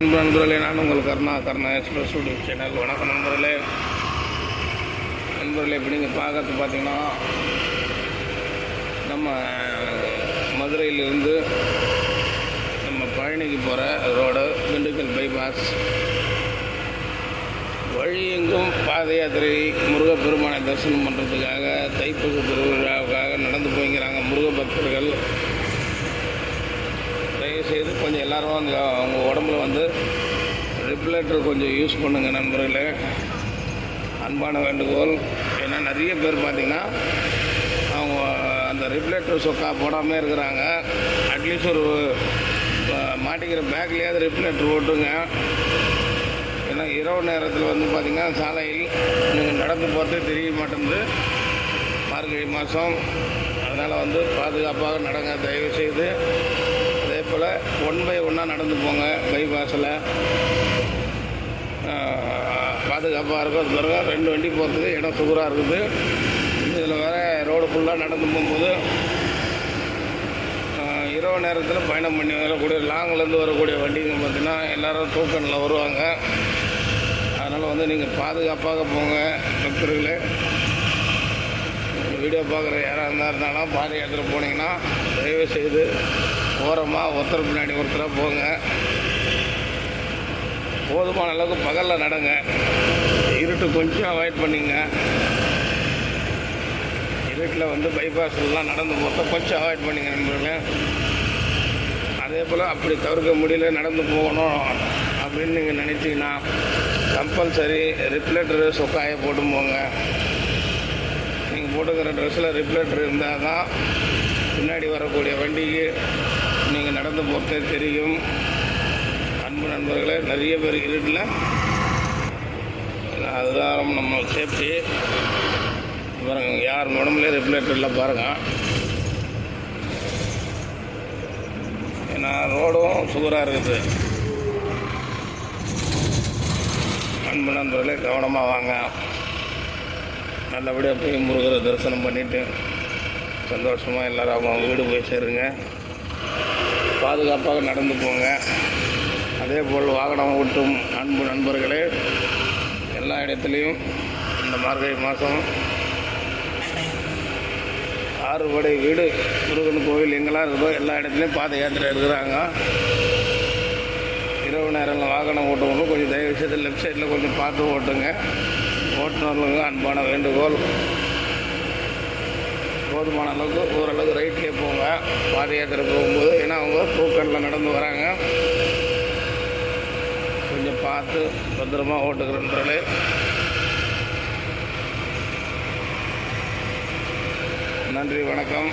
நண்பர்களே நான் உங்கள் Karuna Karna express YouTube channel வணக்கம் நண்பர்களே. நண்பர்களே இப்போ நீங்கள் பார்க்கறது பார்த்தீங்கன்னா நம்ம மதுரையிலிருந்து நம்ம பழனிக்கு போகிற ரோடு திண்டுக்கல் பைபாஸ் வழி எங்கும் பாத யாத்திரை முருகப்பெருமானை தரிசனம் பண்ணுறதுக்காக தைப்பூச திருவிழாவுக்காக நடந்து போய்ங்கிறாங்க முருக பக்தர்கள் தயவுசெய்து கொஞ்சம் எல்லாரும் அந்த அவங்க உடம்புல வந்து ரெகுலேட்டர் கொஞ்சம் யூஸ் பண்ணுங்கள் நண்பர்களே. அன்பான வேண்டுகோள். ஏன்னா நிறைய பேர் பார்த்திங்கன்னா அவங்க அந்த ரெகுலேட்டர் சொக்கா போடாமல் இருக்கிறாங்க. அட்லீஸ்ட் ஒரு மாட்டிக்கிற பேக்லேயாவது ரெகுலேட்டர் ஓட்டுங்க. ஏன்னா இரவு நேரத்தில் வந்து பார்த்திங்கன்னா சாலையில் நீங்கள் நடந்து போகிறது தெரிய மாட்டேங்குது. மார்கழி மாதம் அதனால் வந்து பாதுகாப்பாக நடங்க. தயவுசெய்து போல் ஒன் பை ஒன்னாக நடந்து போங்க பைபாஸில் பாதுகாப்பாக இருக்கும். அது பிறகு ரெண்டு வண்டி போகிறதுக்கு இடம் சுகராக இருக்குது. இதில் வேற ரோடு ஃபுல்லாக நடந்து போகும்போது இரவு நேரத்தில் பயணம் பண்ணி வரக்கூடிய லாங்லேருந்து வரக்கூடிய வண்டிங்க பார்த்திங்கன்னா எல்லோரும் டோக்கனில் வருவாங்க. அதனால் வந்து நீங்கள் பாதுகாப்பாக போங்க பக்தர்களே. வீடியோ பார்க்குற யாராக இருந்தால் இருந்தாலும் பாத யாத்திரை போனீங்கன்னா தயவு செய்து ஓரமாக ஒருத்தர் பின்னாடி ஒருத்தராக போங்க. போதுமான அளவுக்கு பகலில் நடங்க. இருட்டு கொஞ்சம் அவாய்ட் பண்ணிங்க. இருட்டில் வந்து பைபாஸ்லாம் நடந்து போகிறத கொஞ்சம் அவாய்ட் பண்ணிங்க நண்பர்களே. அதே போல் அப்படி தவிர்க்க முடியல நடந்து போகணும் அப்படின்னு நீங்கள் நினச்சிங்கன்னா கம்பல்சரி ரிப்ளேட்டரு சொக்காயை போட்டு போங்க. நீங்கள் போட்டுக்கிற ட்ரெஸ்ஸில் ரிப்ளேட்டர் இருந்தால் தான் பின்னாடி வரக்கூடிய வண்டிக்கு நீங்கள் போட்டே தெரியும். அன்பு நண்பர்களே நிறைய பேர் இருட்டில். அதுதான் நம்ம சேஃப்டி பாருங்க யார் உடம்புலேயே ரிப்ளேட்டர் இல்லை பாருங்கள் ஏன்னா ரோடும் சுகராக இருக்குது. அன்பு நண்பர்களே கவனமாக வாங்க. நல்லபடியாக போய் முருகரை தரிசனம் பண்ணிவிட்டு சந்தோஷமாக எல்லோரும் அவங்க வீடு போய் சேருங்க. பாதுகாப்பாக நடந்து போங்க. அதே போல் வாகனம் ஓட்டும் அன்பு நண்பர்களே எல்லா இடத்துலையும் இந்த மார்கழி மாதம் ஆறுபடை வீடு முருகன் கோவில் எங்கெல்லாம் இருக்குதோ எல்லா இடத்துலையும் பாத யாத்திரை இருக்கிறாங்க இரவு நேரங்களில் வாகனம் ஓட்டுவோம் கொஞ்சம் தயவு செய்து லெஃப்ட் சைடில் கொஞ்சம் பார்த்து ஓட்டுங்க. ஓட்டுநர்களுக்கு அன்பான வேண்டுகோள். போதுமான அளவுக்கு ஓரளவுக்கு ரைட்லேயே போங்க. பாத யாத்திரை போகும்போது. ஏன்னா அவங்க பூக்கரில் நடந்து வராங்க. கொஞ்சம் பார்த்து பத்திரமா ஓட்டுக்கிறன்றே நன்றி வணக்கம்.